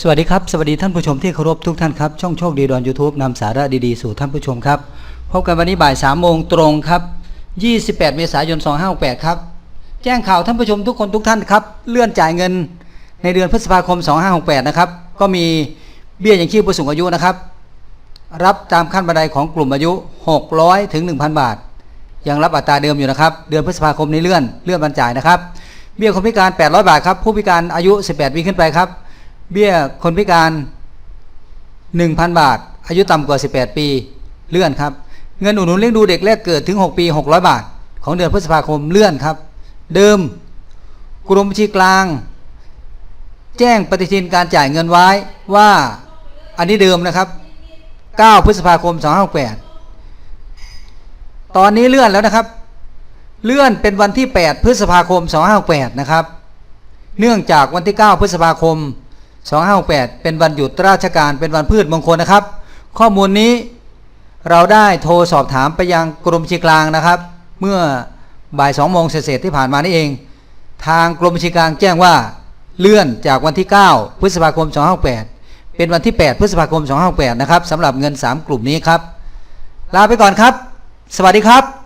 สวัสดีครับ สวัสดีท่านผู้ชมที่เคารพทุกท่านครับ ช่องโชคดีดอนยูทูบนำสาระดีๆ สู่ท่านผู้ชมครับ พบกันวันนี้บ่าย3โมงตรงครับ 28 เมษายน 2568 ครับ แจ้งข่าวท่านผู้ชมทุกคนทุกท่านครับ เลื่อนจ่ายเงินในเดือนพฤษภาคม 2568 นะครับ ก็มีเบี้ยยังชีพผู้สูงอายุนะครับ รับตามขั้นบันไดของกลุ่มอายุ 600 ถึง 1,000 บาท ยังรับอัตราเดิมอยู่นะครับ เดือนพฤษภาคมนี้เลื่อน เลื่อนบรรจ่ายนะครับ เบี้ยคนพิการ 800 บาทครับ ผู้พิการอายุ 18 ปีขึ้นไปครับ เบี้ยคนพิการ 1,000 บาท อายุต่ำกว่า 18 ปี เลื่อนครับ เงินอุดหนุนเลี้ยงดูเด็กแรกเกิดถึง 6 ปี 600 บาท ของเดือนพฤษภาคมเลื่อนครับ เดิมกรมบัญชีกลาง แจ้งปฏิทินการจ่ายเงินไว้ว่าอันนี้เดิมนะครับ 9 พฤษภาคม 2568 ตอนนี้เลื่อนแล้วนะครับ เลื่อนเป็นวันที่ 8 พฤษภาคม 2568 นะครับ เนื่องจากวันที่ 9 พฤษภาคม 2568 เป็นวันหยุดราชการเป็นวันพืชมงคลนะครับ ข้อมูลนี้เราได้โทรสอบถามไปยังกรมชีกลางนะครับ เมื่อบ่าย2โมงเศษที่ผ่านมานี่เอง ทางกรมชีกลางแจ้งว่าเลื่อนจากวันที่ 9 พฤษภาคม 2568 เป็นวันที่ 8 พฤษภาคม 2568 นะครับสำหรับเงิน 3 กลุ่มนี้ครับ ลาไปก่อนครับ สวัสดีครับ